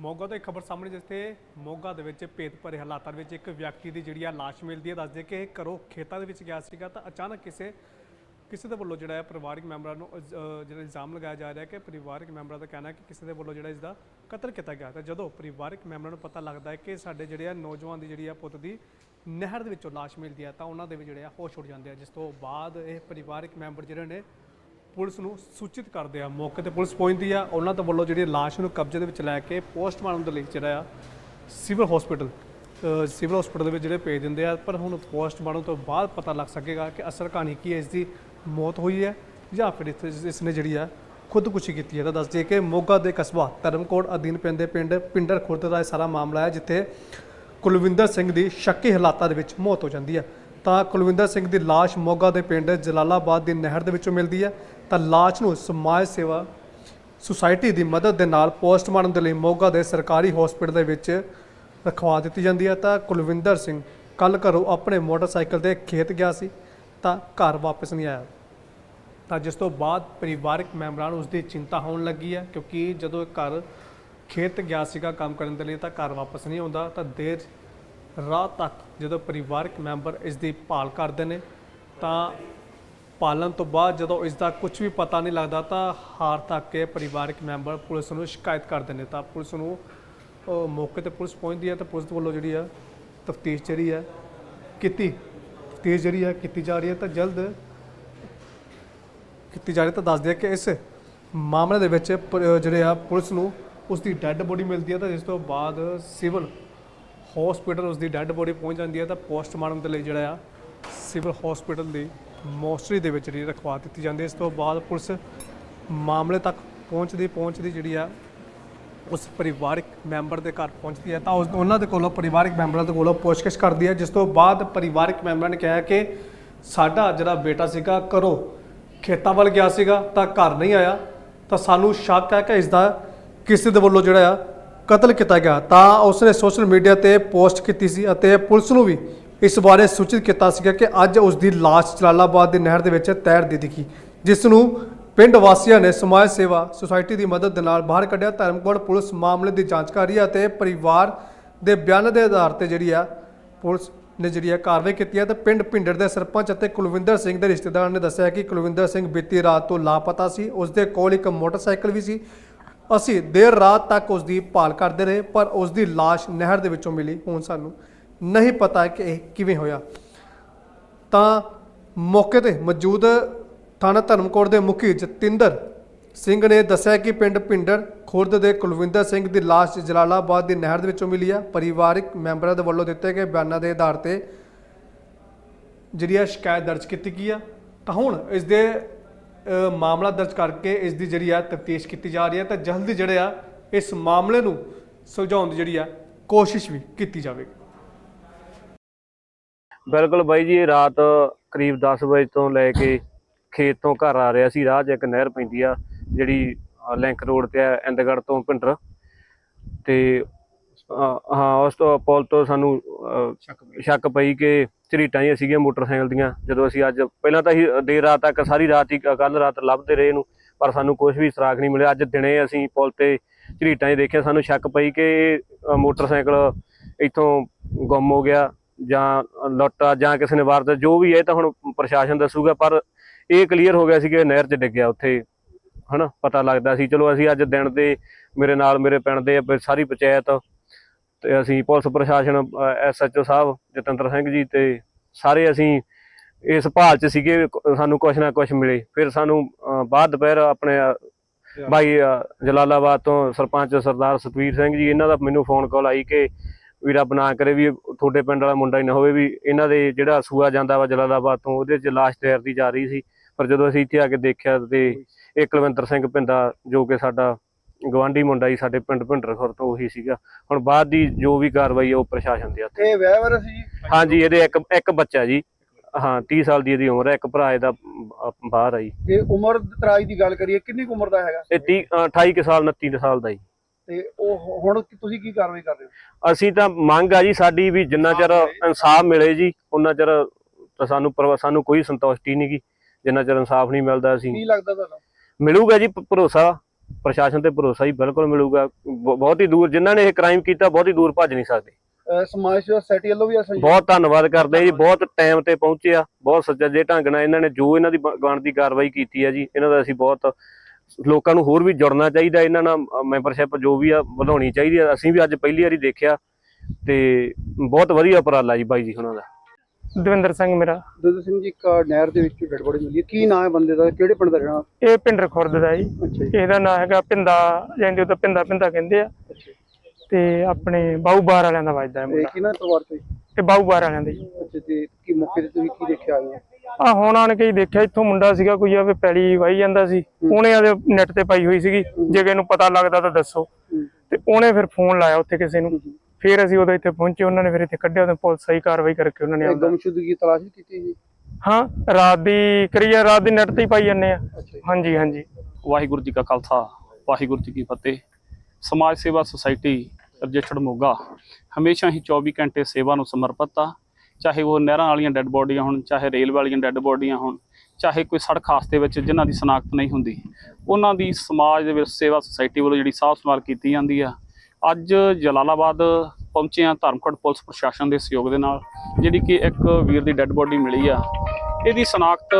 ਮੋਗਾ ਤੋਂ ਇੱਕ ਖਬਰ ਸਾਹਮਣੇ ਜਿੱਥੇ ਮੋਗਾ ਦੇ ਵਿੱਚ ਭੇਤ ਭਰੇ ਹਾਲਾਤਾਂ ਵਿੱਚ ਇੱਕ ਵਿਅਕਤੀ ਦੀ ਜਿਹੜੀ ਆ ਲਾਸ਼ ਮਿਲਦੀ ਹੈ, ਦੱਸਦੇ ਕਿ ਇਹ ਘਰੋਂ ਖੇਤਾਂ ਦੇ ਵਿੱਚ ਗਿਆ ਸੀਗਾ ਤਾਂ ਅਚਾਨਕ ਕਿਸੇ ਕਿਸੇ ਦੇ ਵੱਲੋਂ ਜਿਹੜਾ ਹੈ ਪਰਿਵਾਰਕ ਮੈਂਬਰਾਂ ਨੂੰ ਜਿਹੜਾ ਇਲਜ਼ਾਮ ਲਗਾਇਆ ਜਾ ਰਿਹਾ ਹੈ ਕਿ ਪਰਿਵਾਰਕ ਮੈਂਬਰਾਂ ਦਾ ਕਹਿਣਾ ਹੈ ਕਿ ਕਿਸੇ ਦੇ ਵੱਲੋਂ ਜਿਹੜਾ ਇਸ ਦਾ ਕਤਲ ਕੀਤਾ ਗਿਆ ਤਾਂ ਜਦੋਂ ਪਰਿਵਾਰਕ ਮੈਂਬਰਾਂ ਨੂੰ ਪਤਾ ਲੱਗਦਾ ਹੈ ਕਿ ਸਾਡੇ ਜਿਹੜੇ ਆ ਨੌਜਵਾਨ ਦੀ ਜਿਹੜੀ ਆ ਪੁੱਤ ਦੀ ਨਹਿਰ ਦੇ ਵਿੱਚੋਂ ਲਾਸ਼ ਮਿਲਦੀ ਹੈ ਤਾਂ ਉਹਨਾਂ ਦੇ ਵੀ ਜਿਹੜੇ ਆ ਹੋਸ਼ ਉੱਡ ਜਾਂਦੇ ਆ, ਜਿਸ ਤੋਂ ਬਾਅਦ ਇਹ ਪਰਿਵਾਰਕ ਮੈਂਬਰ ਜਿਹੜੇ ਨੇ ਪੁਲਿਸ ਨੂੰ ਸੂਚਿਤ ਕਰਦੇ ਆ। ਮੌਕੇ ਤੇ ਪੁਲਿਸ ਪਹੁੰਚਦੀ ਆ। ਉਹਨਾਂ ਦੇ ਵੱਲੋਂ ਜਿਹੜੀ ਲਾਸ਼ ਨੂੰ ਕਬਜ਼ੇ ਦੇ ਵਿੱਚ ਲੈ ਕੇ ਪੋਸਟਮਾਰਟਮ ਦੇ ਲਈ ਜਿਹੜਾ ਆ, ਸਿਵਲ ਹਸਪੀਟਲ ਸਿਵਲ ਹਸਪੀਟਲ ਦੇ ਵਿੱਚ ਜਿਹੜੇ ਭੇਜ ਦਿੰਦੇ ਆ। ਪਰ ਹੁਣ ਪੋਸਟਮਾਰਟਮ ਤੋਂ ਬਾਅਦ ਪਤਾ ਲੱਗ ਸਕੇਗਾ ਕਿ ਅਸਲ ਕਹਾਣੀ ਕੀ ਹੈ, ਇਸ ਦੀ ਮੌਤ ਹੋਈ ਹੈ ਜਾਂ ਫਿਰ ਇਸ- ਇਸ ਨੇ ਜਿਹੜੀ ਆ ਖੁਦਕੁਸ਼ੀ ਕੀਤੀ ਹੈ। ਤਾਂ ਦੱਸ ਦਈਏ ਕਿ ਮੋਗਾ ਦੇ ਕਸਬਾ ਧਰਮਕੋਟ ਅਧੀਨ ਪੈਂਦੇ ਪਿੰਡ ਪਿੰਡਰ ਖੁਰਦ ਦਾ ਇਹ ਸਾਰਾ ਮਾਮਲਾ ਹੈ, ਜਿੱਥੇ ਕੁਲਵਿੰਦਰ ਸਿੰਘ ਦੀ ਸ਼ੱਕੀ ਹਾਲਾਤਾਂ ਦੇ ਵਿੱਚ ਮੌਤ ਹੋ ਜਾਂਦੀ ਹੈ। ਤਾਂ ਕੁਲਵਿੰਦਰ ਸਿੰਘ ਦੀ ਲਾਸ਼ ਮੋਗਾ ਦੇ ਪਿੰਡ ਜਲਾਲਾਬਾਦ ਦੀ ਨਹਿਰ ਦੇ ਵਿੱਚੋਂ ਮਿਲਦੀ ਹੈ। ਤਾਂ ਲਾਸ਼ ਨੂੰ ਸਮਾਜ ਸੇਵਾ ਸੁਸਾਇਟੀ ਦੀ ਮਦਦ ਦੇ ਨਾਲ ਪੋਸਟਮਾਰਟਮ ਦੇ ਲਈ ਮੋਗਾ ਦੇ ਸਰਕਾਰੀ ਹਸਪੀਟਲ ਦੇ ਵਿੱਚ ਰਖਵਾ ਦਿੱਤੀ ਜਾਂਦੀ ਹੈ। ਤਾਂ ਕੁਲਵਿੰਦਰ ਸਿੰਘ ਕੱਲ ਘਰੋਂ ਆਪਣੇ ਮੋਟਰਸਾਈਕਲ ਤੇ ਖੇਤ ਗਿਆ ਸੀ, ਤਾਂ ਘਰ ਵਾਪਸ ਨਹੀਂ ਆਇਆ। ਤਾਂ ਜਿਸ ਤੋਂ ਬਾਅਦ ਪਰਿਵਾਰਕ ਮੈਂਬਰਾਂ ਨੂੰ ਉਸਦੀ ਚਿੰਤਾ ਹੋਣ ਲੱਗੀ ਹੈ, ਕਿਉਂਕਿ ਜਦੋਂ ਘਰ ਖੇਤ ਗਿਆ ਸੀਗਾ ਕੰਮ ਕਰਨ ਦੇ ਲਈ ਤਾਂ ਘਰ ਵਾਪਸ ਨਹੀਂ ਆਉਂਦਾ, ਤਾਂ ਦੇਰ ਰਾਤ ਤੱਕ ਜਦੋਂ ਪਰਿਵਾਰਕ ਮੈਂਬਰ ਇਸ ਦੀ ਭਾਲ ਕਰਦੇ ਨੇ, ਤਾਂ ਪਾਲਣ ਤੋਂ ਬਾਅਦ ਜਦੋਂ ਇਸ ਦਾ ਕੁਝ ਵੀ ਪਤਾ ਨਹੀਂ ਲੱਗਦਾ, ਤਾਂ ਹਾਰ ਤੱਕ ਕੇ ਪਰਿਵਾਰਕ ਮੈਂਬਰ ਪੁਲਿਸ ਨੂੰ ਸ਼ਿਕਾਇਤ ਕਰਦੇ ਨੇ। ਤਾਂ ਪੁਲਿਸ ਨੂੰ ਮੌਕੇ ਤੇ ਪੁਲਿਸ ਪਹੁੰਚਦੀ ਹੈ ਤਾਂ ਪੁਲਿਸ ਵੱਲੋਂ ਜਿਹੜੀ ਆ ਤਫਤੀਸ਼ ਜਿਹੜੀ ਹੈ ਕੀਤੀ, ਤਫਤੀਸ਼ ਜਿਹੜੀ ਹੈ ਕੀਤੀ ਜਾ ਰਹੀ ਹੈ। ਤਾਂ ਜਲਦ ਕੀਤੀ ਜਾ ਰਹੀ ਤਾਂ ਦੱਸ ਦਿਆ ਕਿ ਇਸ ਮਾਮਲੇ ਦੇ ਵਿੱਚ ਪ- ਜਿਹੜੇ ਆ ਪੁਲਿਸ ਨੂੰ ਉਸ ਦੀ ਡੈੱਡ ਬੋਡੀ ਮਿਲਦੀ ਹੈ ਤਾਂ ਜਿਸ ਤੋਂ ਬਾਅਦ ਸਿਵਲ ਹਸਪੀਟਲ ਉਸ ਦੀ ਡੈੱਡ ਬੋਡੀ ਪਹੁੰਚ ਜਾਂਦੀ ਹੈ ਤਾਂ ਪੋਸਟਮਾਰਟਮ ਦੇ ਲਈ ਜਿਹੜਾ ਆ ਸਿਵਲ ਹਸਪੀਟਲ ਦੀ ਮੋਸਟਰੀ ਦੇ ਵਿੱਚ ਜਿਹੜੀ ਰਖਵਾ ਦਿੱਤੀ ਜਾਂਦੀ ਹੈ। ਇਸ ਤੋਂ ਬਾਅਦ ਪੁਲਿਸ ਮਾਮਲੇ ਤੱਕ ਪਹੁੰਚਦੀ ਪਹੁੰਚਦੀ ਜਿਹੜੀ ਆ, ਉਸ ਪਰਿਵਾਰਕ ਮੈਂਬਰ ਦੇ ਘਰ ਪਹੁੰਚਦੀ ਹੈ। ਤਾਂ ਉਸ, ਉਹਨਾਂ ਦੇ ਕੋਲੋਂ ਪਰਿਵਾਰਕ ਮੈਂਬਰਾਂ ਦੇ ਕੋਲੋਂ ਪੁੱਛਗਿੱਛ ਕਰਦੀ ਹੈ। ਜਿਸ ਤੋਂ ਬਾਅਦ ਪਰਿਵਾਰਕ ਮੈਂਬਰਾਂ ਨੇ ਕਿਹਾ ਕਿ ਸਾਡਾ ਜਿਹੜਾ ਬੇਟਾ ਸੀਗਾ, ਘਰੋਂ ਖੇਤਾਂ ਵੱਲ ਗਿਆ ਸੀਗਾ, ਤਾਂ ਘਰ ਨਹੀਂ ਆਇਆ। ਤਾਂ ਸਾਨੂੰ ਸ਼ੱਕ ਹੈ ਕਿ ਇਸ ਦਾ ਕਿਸੇ ਦੇ ਵੱਲੋਂ ਜਿਹੜਾ ਆ ਕਤਲ ਕੀਤਾ ਗਿਆ, ਤਾਂ ਉਸਨੇ ਸੋਸ਼ਲ ਮੀਡੀਆ ਤੇ ਪੋਸਟ ਕੀਤੀ ਸੀ ਅਤੇ ਪੁਲਿਸ ਨੂੰ ਵੀ ਇਸ ਬਾਰੇ ਸੂਚਿਤ ਕੀਤਾ ਸੀਗਾ ਕਿ ਅੱਜ ਉਸ ਦੀ ਲਾਸ਼ ਜਲਾਲਾਬਾਦ ਦੀ ਨਹਿਰ ਦੇ ਵਿੱਚ ਤੈਰਦੀ ਦਿਖੀ, ਜਿਸ ਨੂੰ ਪਿੰਡ ਵਾਸੀਆਂ ਨੇ ਸਮਾਜ ਸੇਵਾ ਸੁਸਾਇਟੀ ਦੀ ਮਦਦ ਦੇ ਨਾਲ ਬਾਹਰ ਕੱਢਿਆ। ਧਰਮਕੋਟ ਪੁਲਿਸ ਮਾਮਲੇ ਦੀ ਜਾਂਚ ਕਰ ਰਹੀ ਹੈ ਅਤੇ ਪਰਿਵਾਰ ਦੇ ਬਿਆਨ ਦੇ ਆਧਾਰ ਤੇ ਜਿਹੜੀ ਆ ਪੁਲਿਸ ਨੇ ਜਿਹੜੀ ਆ ਕਾਰਵਾਈ ਕੀਤੀ ਹੈ ਤੇ ਪਿੰਡ ਭਿੰਡਰ ਦੇ ਸਰਪੰਚ ਅਤੇ ਕੁਲਵਿੰਦਰ ਸਿੰਘ ਦੇ ਰਿਸ਼ਤੇਦਾਰਾਂ ਨੇ ਦੱਸਿਆ ਕਿ ਕੁਲਵਿੰਦਰ ਸਿੰਘ ਬੀਤੀ ਰਾਤ ਤੋਂ ਲਾਪਤਾ ਸੀ। ਉਸ ਦੇ ਕੋਲ ਇੱਕ ਮੋਟਰਸਾਈਕਲ ਵੀ ਸੀ। ਅਸੀਂ ਦੇਰ ਰਾਤ ਤੱਕ ਉਸ ਦੀ ਭਾਲ ਕਰਦੇ ਰਹੇ, ਪਰ ਉਸ ਦੀ ਲਾਸ਼ ਨਹਿਰ ਦੇ ਵਿੱਚੋਂ ਮਿਲੀ। ਹੁਣ ਸਾਨੂੰ ਨਹੀਂ ਪਤਾ ਕਿ ਇਹ ਕਿਵੇਂ ਹੋਇਆ। ਤਾਂ ਮੌਕੇ ਤੇ ਮੌਜੂਦ ਥਾਣਾ ਧਰਮਕੋਟ ਦੇ ਮੁਖੀ ਜਤਿੰਦਰ ਸਿੰਘ ਨੇ ਦੱਸਿਆ ਕਿ ਪਿੰਡ ਪਿੰਡਰ ਖੁਰਦ ਦੇ ਕੁਲਵਿੰਦਰ ਸਿੰਘ ਦੀ ਲਾਸ਼ ਜਲਾਲਾਬਾਦ ਦੀ ਨਹਿਰ ਦੇ ਵਿੱਚੋਂ ਮਿਲੀ ਆ। ਪਰਿਵਾਰਕ ਮੈਂਬਰਾਂ ਦੇ ਵੱਲੋਂ ਦਿੱਤੇ ਗਏ ਬਿਆਨਾਂ ਦੇ ਆਧਾਰ ਤੇ ਜਿਹੜੀ ਆ ਸ਼ਿਕਾਇਤ ਦਰਜ ਕੀਤੀ ਗਈ ਆ। ਤਾਂ ਹੁਣ ਇਸ ਦੇ ਮਾਮਲਾ ਦਰਜ ਕਰਕੇ ਇਸ ਦੀ ਜਿਹੜੀ ਆ ਤਫਤੀਸ਼ ਕੀਤੀ ਜਾ ਰਹੀ ਹੈ ਤਾਂ ਜਲਦੀ ਜਿਹੜੇ ਆ ਇਸ ਮਾਮਲੇ ਨੂੰ ਸੁਲਝਾਉਣ ਦੀ ਜਿਹੜੀ ਆ ਕੋਸ਼ਿਸ਼ ਵੀ ਕੀਤੀ ਜਾਵੇਗੀ। ਬਿਲਕੁਲ ਬਾਈ ਜੀ ਰਾਤ ਕਰੀਬ 10 ਵਜੇ ਤੋਂ ਲੈ ਕੇ ਖੇਤ ਤੋਂ ਘਰ ਆ ਰਿਹਾ ਸੀ ਰਾਹ 'ਚ ਇੱਕ ਨਹਿਰ ਪੈਂਦੀ ਆ ਜਿਹੜੀ ਲਿੰਕ ਰੋਡ ਤੇ ਆ ਇੰਦਗੜ ਤੋਂ ਭਿੰਡਰ ਤੇ ਹਾਂ ਉਸ ਤੋਂ ਪੁਲ ਤੋਂ ਸਾਨੂੰ ਸ਼ੱਕ ਪਈ ਕਿ ਝਰੀਟਾਂ ਹੀ ਸੀਗੀਆਂ ਮੋਟਰਸਾਈਕਲ ਦੀਆਂ। ਜਦੋਂ ਅਸੀਂ ਅੱਜ ਪਹਿਲਾਂ ਤਾਂ ਅਸੀਂ ਦੇਰ ਰਾਤ ਤੱਕ ਸਾਰੀ ਰਾਤ ਹੀ ਕੱਲ ਰਾਤ ਲੱਭਦੇ ਰਹੇ ਇਹਨੂੰ, ਪਰ ਸਾਨੂੰ ਕੁਝ ਵੀ ਸੁਰਾਗ ਨਹੀਂ ਮਿਲਿਆ। ਅੱਜ ਦਿਨੇ ਅਸੀਂ ਪੁਲ ਤੇ ਝਰੀਟਾਂ ਹੀ ਦੇਖਿਆ, ਸਾਨੂੰ ਸ਼ੱਕ ਪਈ ਕਿ ਮੋਟਰਸਾਈਕਲ ਇੱਥੋਂ ਗੁੰਮ ਹੋ ਗਿਆ ਜਾਂ ਲੁੱਟਾ ਜਾਂ ਕਿਸੇ ਨੇ ਵਾਰਦਾਤ, ਜੋ ਵੀ ਹੈ ਇਹ ਤਾਂ ਹੁਣ ਪ੍ਰਸ਼ਾਸਨ ਦੱਸੂਗਾ, ਪਰ ਇਹ ਕਲੀਅਰ ਹੋ ਗਿਆ ਸੀ ਕਿ ਨਹਿਰ 'ਚ ਡਿੱਗਿਆ ਉੱਥੇ। ਹਨਾ, ਪਤਾ ਲੱਗਦਾ ਸੀ, ਚਲੋ ਅਸੀਂ ਅੱਜ ਦਿਨ ਦੇ ਮੇਰੇ ਨਾਲ ਮੇਰੇ ਪਿੰਡ ਦੇ ਸਾਰੀ ਪੰਚਾਇਤ ਤੇ ਅਸੀਂ ਪੁਲਿਸ ਪ੍ਰਸ਼ਾਸਨ ਐਸਐਚਓ ਸਾਹਿਬ ਜਤਿੰਦਰ ਸਿੰਘ ਜੀ ਤੇ ਸਾਰੇ ਅਸੀਂ ਇਸ ਭਾਲ 'ਚ ਸੀਗੇ ਸਾਨੂੰ ਕੁਛ ਨਾ ਕੁਛ ਮਿਲੇ। ਫਿਰ ਸਾਨੂੰ ਬਾਅਦ ਦੁਪਹਿਰ ਆਪਣੇ ਭਾਈ ਜਲਾਲਾਬਾਦ ਤੋਂ ਸਰਪੰਚ ਸਰਦਾਰ ਸਤਵੀਰ ਸਿੰਘ ਜੀ ਇਹਨਾਂ ਦਾ ਮੈਨੂੰ ਫੋਨ ਕਾਲ ਆਈ ਕਿ ਵੀ ਰੱਬ ਨਾ ਕਰੇ ਵੀ ਤੁਹਾਡੇ ਪਿੰਡ ਵਾਲਾ ਮੁੰਡਾ ਹੀ ਨਾ ਹੋਵੇ ਵੀ ਇਹਨਾਂ ਦੇ ਜਿਹੜਾ ਸੂਆ ਜਾਂਦਾ ਵਾ ਜਲਾਲਾਬਾਦ ਤੋਂ ਉਹਦੇ 'ਚ ਲਾਸ਼ ਤੈਰਦੀ ਜਾ ਰਹੀ ਸੀ। ਪਰ ਜਦੋਂ ਅਸੀਂ ਇੱਥੇ ਆ ਕੇ ਦੇਖਿਆ ਤੇ ਇਹ ਕੁਲਵਿੰਦਰ ਸਿੰਘ ਪਿੰਡਾ ਜੋ ਕਿ ਸਾਡਾ ਗਵਾਂਢੀ ਮੁੰਡਾ ਹੀ ਸਾਡੇ ਪਿੰਡ ਭਿੰਡਰ ਖੁਰ ਤੋਂ ਉਹੀ ਸੀਗਾ। ਹੁਣ ਬਾਅਦ ਦੀ ਜੋ ਵੀ ਕਾਰਵਾਈ ਹੈ ਉਹ ਪ੍ਰਸ਼ਾਸਨ ਦੇ ਹੱਥ ਇਹ ਵਿਆਹ ਵਰ ਸੀ ਜੀ? ਹਾਂਜੀ ਇਹਦੇ ਇੱਕ ਇੱਕ ਬੱਚਾ ਜੀ। ਹਾਂ 30 ਸਾਲ ਦੀ ਇਹਦੀ ਉਮਰ ਹੈ ਇੱਕ ਭਰਾ ਇਹਦਾ ਬਾਹਰ ਆ ਜੀ। ਜੇ ਉਮਰ ਦਰਾਜ ਦੀ ਗੱਲ ਕਰੀਏ ਕਿੰਨੀ ਕੁ ਉਮਰ ਦਾ ਹੈਗਾ? ਇਹ 30 ਅਹ, 28 ਕੁ ਸਾਲ 29 ਕੁ ਸਾਲ ਦਾ ਜੀ। ਤੇ ਉਹ ਹੁਣ ਤੁਸੀਂ ਕੀ ਕਾਰਵਾਈ ਕਰ ਰਹੇ ਹੋ? ਅਸੀਂ ਤਾਂ ਮੰਗ ਆ ਜੀ ਸਾਡੀ ਵੀ ਜਿੰਨਾ ਚਿਰ ਇਨਸਾਫ ਮਿਲੇ। ਜੀ ਉਹਨਾਂ ਚਿਰ ਤਾਂ ਸਾਨੂੰ ਸਾਨੂੰ ਕੋਈ ਸੰਤੁਸ਼ਟੀ ਨਹੀਂ ਗੀ ਜਿੰਨਾ ਚਿਰ ਇਨਸਾਫ ਨਹੀਂ ਮਿਲਦਾ ਅਸੀਂ ਕੀ ਲੱਗਦਾ ਤੁਹਾਨੂੰ? ਮਿਲੂਗਾ ਜੀ ਭਰੋਸਾ। ਪ੍ਰਸ਼ਾਸਨ ਤੇ ਭਰੋਸਾ ਹੀ ਬਿਲਕੁਲ ਮਿਲੂਗਾ। ਬਹੁਤ ਹੀ ਦੂਰ ਜਿਨ੍ਹਾਂ ਨੇ ਇਹ ਕ੍ਰਾਈਮ ਕੀਤਾ ਬਹੁਤ ਹੀ ਦੂਰ ਭੱਜ ਨਹੀਂ ਸਕਦੇ। ਸਮਾਜ ਸੋਸਾਇਟੀ ਵੱਲੋਂ ਵੀ ਅਸਾਂ ਬਹੁਤ ਧੰਨਵਾਦ ਕਰਦੇ ਹਾਂ ਜੀ ਬਹੁਤ ਟਾਈਮ ਤੇ ਪਹੁੰਚੇ ਆ ਬਹੁਤ ਸੁਚੱਜੇ ਢੰਗ ਨਾਲ ਇਹਨਾਂ ਨੇ ਜੋ ਇਹਨਾਂ ਦੀ ਬਣਦੀ ਕਾਰਵਾਈ ਕੀਤੀ ਹੈ ਜੀ ਇਹਨਾਂ ਦਾ ਅਸੀਂ ਬਹੁਤ ਲੋਕਾਂ ਨੂੰ ਹੋਰ ਵੀ ਜੁੜਨਾ ਚਾਹੀਦਾ ਇਹਨਾਂ ਨਾਲ ਮੈਂਬਰਸ਼ਿਪ ਜੋ ਵੀ ਆ ਵਧਾਉਣੀ ਚਾਹੀਦੀ ਆ। ਅਸੀਂ ਵੀ ਅੱਜ ਪਹਿਲੀ ਵਾਰੀ ਦੇਖਿਆ ਤੇ ਬਹੁਤ ਵਧੀਆ ਉਪਰਾਲਾ ਜੀ ਬਾਈ ਜੀ ਉਹਨਾਂ ਦਾ। ਦਵਿੰਦਰ ਸਿੰਘ ਮੇਰਾ। ਦਦ ਸਿੰਘ ਜੀ ਇੱਕ ਨਹਿਰ ਦੇ ਵਿੱਚ ਡੈਡ ਬੋਡੀ ਮਿਲੀ ਹੈ। ਕੀ ਨਾਮ ਹੈ ਬੰਦੇ ਦਾ? ਕਿਹੜੇ ਪਿੰਡ ਦਾ ਰਹਿਣਾ ਇਹ ਪਿੰਡਰ ਖੁਰਦ ਦਾ ਜੀ। ਅੱਛਾ ਜੀ। ਇਹਦਾ ਨਾਮ ਹੈਗਾ ਪਿੰਦਾ ਜਾਂਦੇ ਉਹ ਤਾਂ ਪਿੰਦਾ ਪਿੰਦਾ ਕਹਿੰਦੇ ਆ। ਅੱਛਾ ਤੇ ਆਪਣੇ ਬਾਹੂ ਬਾਰ ਵਾਲਿਆਂ ਦਾ ਵੱਜਦਾ ਹੈ ਤੇ ਮੁੰਡਾ। ਕਿਹਨਾਂ ਪਰਿਵਾਰ ਤੋਂ ਜੀ? ਤੇ ਬਾਹੂ ਬਾਰ ਵਾਲਿਆਂ ਦਾ ਜੀ। ਅੱਛਾ ਤੇ ਕੀ ਮੌਕੇ ਤੇ ਤੁਸੀਂ ਕੀ ਦੇਖਿਆ ਆਏ ਹੋ? ਆ ਹੁਣ ਆਣ ਕੇ ਹੀ ਦੇਖਿਆ ਇੱਥੋਂ ਮੁੰਡਾ ਸੀਗਾ ਕੋਈ ਆਵੇ ਪੈਲੀ ਵਾਈ ਜਾਂਦਾ ਸੀ। ਉਹਨੇ ਆਦੇ ਨੈਟ ਤੇ ਪਾਈ ਹੋਈ ਸੀਗੀ। ਜੇ ਕਿਸੇ ਨੂੰ ਪਤਾ ਲੱਗਦਾ ਤਾਂ ਦੱਸੋ। ਹੂੰ। ਤੇ ਉਹਨੇ ਫਿਰ ਫੋਨ ਲਾਇਆ ਉੱਥੇ ਕਿਸੇ ਨੂੰ। ਫਿਰ ਅਸੀਂ ਉਦੋਂ ਇੱਥੇ ਪਹੁੰਚੇ ਉਹਨਾਂ ਨੇ ਫਿਰ ਇੱਥੇ ਕੱਢਿਆ ਤੇ ਪੁਲਿਸ ਸਹੀ ਕਾਰਵਾਈ ਕਰਕੇ ਉਹਨਾਂ ਨੇ ਇਹ ਆਉਂਦਾ ਗੁੰਮਸ਼ੁਦਗੀ ਦੀ ਤਲਾਸ਼ ਵੀ ਕੀਤੀ ਜੀ ਹਾਂ ਰਾਤ ਦੀ ਕਰੀਏ ਰਾਤ ਦੀ ਨੈਟ ਤੇ ਹੀ ਪਾਈ ਜਾਂਦੇ ਆ। ਅੱਛਾ ਜੀ। ਹਾਂਜੀ ਹਾਂਜੀ। ਵਾਹਿਗੁਰੂ ਜੀ ਕਾ ਖਾਲਸਾ ਵਾਹਿਗੁਰੂ ਜੀ ਕੀ ਫਤਿਹ। ਸਮਾਜ ਸੇਵਾ ਸੁਸਾਇਟੀ ਰਜਿਸਟਰਡ ਮੋਗਾ ਹਮੇਸ਼ਾ ਹੀ 24 ਘੰਟੇ ਸੇਵਾ ਨੂੰ ਸਮਰਪਿਤ ਆ। ਚਾਹੇ ਉਹ ਨਹਿਰਾਂ ਵਾਲੀਆਂ ਡੈੱਡ ਬੋਡੀਆਂ ਹੋਣ ਚਾਹੇ ਰੇਲ ਵਾਲੀਆਂ ਡੈੱਡ ਬੋਡੀਆਂ ਹੋਣ ਚਾਹੇ ਕੋਈ ਸੜਕ ਹਾਦਸੇ ਵਿੱਚ ਜਿਨ੍ਹਾਂ ਦੀ ਸਨਾਖਤ ਨਹੀਂ ਹੁੰਦੀ ਉਹਨਾਂ ਦੀ ਸਮਾਜ ਦੇ ਵਿੱਚ ਸੇਵਾ ਸੁਸਾਇਟੀ ਵੱਲੋਂ ਜਿਹੜੀ ਸਾਫ਼ ਸੰਭਾਲ ਕੀਤੀ ਜਾਂਦੀ ਆ ਅੱਜ ਜਲਾਲਾਬਾਦ ਪਹੁੰਚੇ ਆ ਧਰਮਕੋਟ ਪੁਲਿਸ ਪ੍ਰਸ਼ਾਸਨ ਦੇ ਸਹਿਯੋਗ ਦੇ ਨਾਲ, ਜਿਹੜੀ ਕਿ ਇੱਕ ਵੀਰ ਦੀ ਡੈੱਡ ਬੋਡੀ ਮਿਲੀ ਆ। ਇਹਦੀ ਸਨਾਖਤ,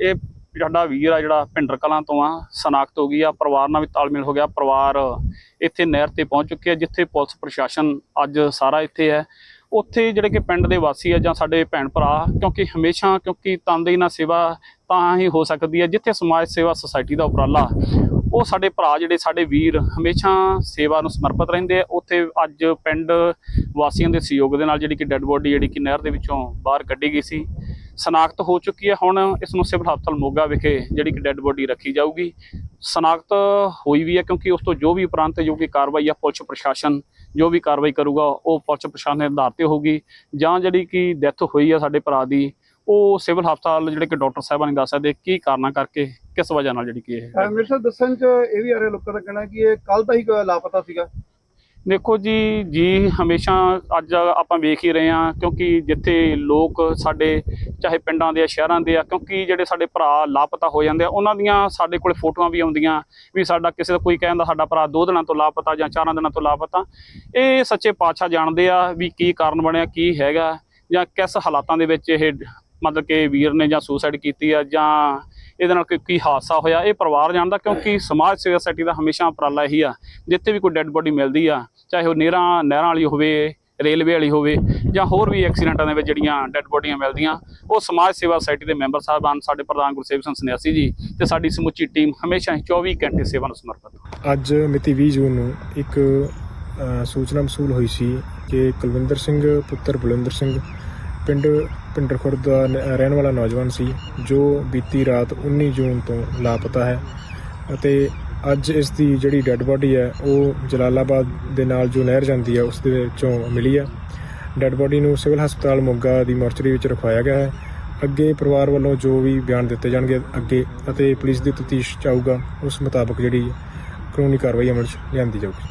ਇਹ ਸਾਡਾ ਵੀਰ ਆ ਜਿਹੜਾ ਭਿੰਡਰ ਕਲਾਂ ਤੋਂ ਆ, ਸਨਾਖਤ ਹੋ ਗਈ ਆ, ਪਰਿਵਾਰ ਨਾਲ ਵੀ ਤਾਲਮੇਲ ਹੋ ਗਿਆ, ਪਰਿਵਾਰ ਇੱਥੇ ਨਹਿਰ ਤੇ ਪਹੁੰਚ ਚੁੱਕੇ ਆ ਜਿੱਥੇ ਪੁਲਿਸ ਪ੍ਰਸ਼ਾਸਨ ਅੱਜ ਸਾਰਾ ਇੱਥੇ ਹੈ। ਉੱਥੇ ਜਿਹੜੇ ਕਿ ਪਿੰਡ ਦੇ ਵਾਸੀ ਆ ਜਾਂ ਸਾਡੇ ਭੈਣ ਭਰਾ, ਕਿਉਂਕਿ ਹਮੇਸ਼ਾ, ਕਿਉਂਕਿ ਤਨਦੇਹੀ ਨਾਲ ਸੇਵਾ ਤਾਂ ਹੀ ਹੋ ਸਕਦੀ ਹੈ, ਜਿੱਥੇ ਸਮਾਜ ਸੇਵਾ ਸੁਸਾਇਟੀ ਦਾ ਉਪਰਾਲਾ ਉਹ ਸਾਡੇ ਭਰਾ ਜਿਹੜੇ ਸਾਡੇ ਵੀਰ ਹਮੇਸ਼ਾ ਸੇਵਾ ਨੂੰ ਸਮਰਪਿਤ ਰਹਿੰਦੇ ਆ। ਉੱਥੇ ਅੱਜ ਪਿੰਡ ਵਾਸੀਆਂ ਦੇ ਸਹਿਯੋਗ ਦੇ ਨਾਲ ਜਿਹੜੀ ਕਿ ਡੈੱਡ ਬੋਡੀ ਜਿਹੜੀ ਕਿ ਨਹਿਰ ਦੇ ਵਿੱਚੋਂ ਬਾਹਰ ਕੱਢੀ ਗਈ ਸੀ। ਸਨਾਖਤ ਹੋ ਚੁੱਕੀ ਹੈ। ਹੁਣ ਇਸ ਨੂੰ ਸਿਵਲ ਹਸਪਤਾਲ ਮੋਗਾ ਵਿਖੇ ਜਿਹੜੀ ਕਿ ਡੈੱਡ ਬੋਡੀ ਰੱਖੀ ਜਾਊਗੀ। ਸਨਾਖਤ ਹੋਈ ਵੀ ਹੈ ਕਿਉਂਕਿ ਉਸ ਤੋਂ ਜੋ ਵੀ ਉਪਰੰਤ ਜੋ ਕਿ ਕਾਰਵਾਈ ਆ, ਪੁਲਿਸ ਪ੍ਰਸ਼ਾਸਨ ਜੋ ਵੀ ਕਾਰਵਾਈ ਕਰੂਗਾ, ਉਹ ਪੁਲਿਸ ਪ੍ਰਸ਼ਾਸਨ ਦੇ ਆਧਾਰ ਤੇ ਹੋਊਗੀ। ਜਾਂ ਜਿਹੜੀ ਕਿ ਡੈਥ ਹੋਈ ਆ ਸਾਡੇ ਭਰਾ ਦੀ, ਉਹ ਸਿਵਲ ਹਸਪਤਾਲ ਜਿਹੜੇ ਕਿ ਡਾਕਟਰ ਸਾਹਿਬਾਂ ਨੇ ਦੱਸ ਸਕਦੇ ਕੀ ਕਾਰਨਾਂ ਕਰਕੇ ਕਿਸ ਵਜ੍ਹਾ ਨਾਲ ਜਿਹੜੀ ਕਿ ਇਹ ਮੇਰੇ ਸਾਹਿਬ ਦੱਸਣ ਚ ਇਹ ਵੀ ਆ ਰਿਹਾ ਲੋਕਾਂ ਦਾ ਕਹਿਣਾ ਕਿ ਇਹ ਕੱਲ ਦਾ ਹੀ ਲਾਪਤਾ ਸੀਗਾ। ਦੇਖੋ ਜੀ ਜੀ ਹਮੇਸ਼ਾ ਅੱਜ ਆਪਾਂ ਵੇਖ ਹੀ ਰਹੇ ਹਾਂ ਕਿਉਂਕਿ ਜਿੱਥੇ ਲੋਕ ਸਾਡੇ ਚਾਹੇ ਪਿੰਡਾਂ ਦੇ ਆ ਸ਼ਹਿਰਾਂ ਦੇ ਆ ਕਿਉਂਕਿ ਜਿਹੜੇ ਸਾਡੇ ਭਰਾ ਲਾਪਤਾ ਹੋ ਜਾਂਦੇ ਆ ਉਹਨਾਂ ਦੀਆਂ ਸਾਡੇ ਕੋਲ ਫੋਟੋਆਂ ਵੀ ਆਉਂਦੀਆਂ ਵੀ ਸਾਡਾ ਕਿਸੇ ਦਾ ਕੋਈ ਕਹਿੰਦਾ ਸਾਡਾ ਭਰਾ ਦੋ ਦਿਨਾਂ ਤੋਂ ਲਾਪਤਾ ਜਾਂ ਚਾਰਾਂ ਦਿਨਾਂ ਤੋਂ ਲਾਪਤਾ। ਇਹ ਸੱਚੇ ਪਾਤਸ਼ਾਹ ਜਾਣਦੇ ਆ ਵੀ ਕੀ ਕਾਰਨ ਬਣਿਆ ਕੀ ਹੈਗਾ ਜਾਂ ਕਿਸ ਹਾਲਾਤਾਂ ਦੇ ਵਿੱਚ ਇਹ ਮਤਲਬ ਕਿ ਵੀਰ ਨੇ ਜਾਂ ਸੁਸਾਈਡ ਕੀਤੀ ਆ ਜਾਂ ਇਹਦੇ ਨਾਲ ਕੋਈ ਕੀ ਹਾਦਸਾ ਹੋਇਆ, ਇਹ ਪਰਿਵਾਰ ਜਾਣਦਾ ਕਿਉਂਕਿ ਸਮਾਜ ਸੇਵਾ ਸੋਸਾਇਟੀ ਦਾ ਹਮੇਸ਼ਾ ਉਪਰਾਲਾ ਇਹੀ ਆ, ਜਿੱਥੇ ਵੀ ਕੋਈ ਡੈੱਡ ਬੋਡੀ ਮਿਲਦੀ ਆ, ਚਾਹੇ ਉਹ ਨਹਿਰਾਂ ਨਹਿਰਾਂ ਵਾਲੀ ਹੋਵੇ, ਰੇਲਵੇ ਵਾਲੀ ਹੋਵੇ, ਜਾਂ ਹੋਰ ਵੀ ਐਕਸੀਡੈਂਟਾਂ ਦੇ ਵਿੱਚ ਜਿਹੜੀਆਂ ਡੈੱਡ ਬੋਡੀਆਂ ਮਿਲਦੀਆਂ, ਉਹ ਸਮਾਜ ਸੇਵਾ ਸੁਸਾਇਟੀ ਦੇ ਮੈਂਬਰ ਸਾਹਿਬਾਨ, ਸਾਡੇ ਪ੍ਰਧਾਨ ਗੁਰਸੇਵ ਸਿੰਘ ਸੰਨਿਆਸੀ ਜੀ ਤੇ ਸਾਡੀ ਸਮੁੱਚੀ ਟੀਮ ਹਮੇਸ਼ਾ ਹੀ 24 ਘੰਟੇ ਸੇਵਾ ਨੂੰ ਸਮਰਪਿਤ ਅੱਜ ਮਿਤੀ 20 ਜੂਨ ਨੂੰ ਇੱਕ ਸੂਚਨਾ ਮਸੂਲ ਹੋਈ ਸੀ ਕਿ ਕੁਲਵਿੰਦਰ ਸਿੰਘ, ਪੁੱਤਰ ਬਲਵਿੰਦਰ ਸਿੰਘ ਪਿੰਡ ਪਿੰਡਰ ਖੁਰਦ ਦਾ ਰਹਿਣ ਵਾਲਾ ਨੌਜਵਾਨ ਸੀ, ਜੋ ਬੀਤੀ ਰਾਤ 19 ਜੂਨ ਤੋਂ ਲਾਪਤਾ ਹੈ ਅਤੇ ਅੱਜ ਇਸ ਦੀ ਜਿਹੜੀ ਡੈੱਡ ਬੋਡੀ ਹੈ, ਉਹ ਜਲਾਲਾਬਾਦ ਦੇ ਨਾਲ ਜੋ ਨਹਿਰ ਜਾਂਦੀ ਹੈ, ਉਸ ਦੇ ਵਿੱਚੋਂ ਮਿਲੀ ਹੈ। ਡੈੱਡ ਬੋਡੀ ਨੂੰ ਸਿਵਲ ਹਸਪਤਾਲ ਮੋਗਾ ਦੀ ਮੋਰਚਰੀ ਵਿੱਚ ਰਖਵਾਇਆ ਗਿਆ ਹੈ। ਅੱਗੇ ਪਰਿਵਾਰ ਵੱਲੋਂ ਜੋ ਵੀ ਬਿਆਨ ਦਿੱਤੇ ਜਾਣਗੇ ਅੱਗੇ ਅਤੇ ਪੁਲਿਸ ਦੀ ਤਫਤੀਸ਼ ਚਾਹੂਗਾ ਉਸ ਮੁਤਾਬਕ ਜਿਹੜੀ ਕਾਨੂੰਨੀ ਕਾਰਵਾਈ ਅਮਲ 'ਚ ਲਿਆਂਦੀ ਜਾਊਗੀ।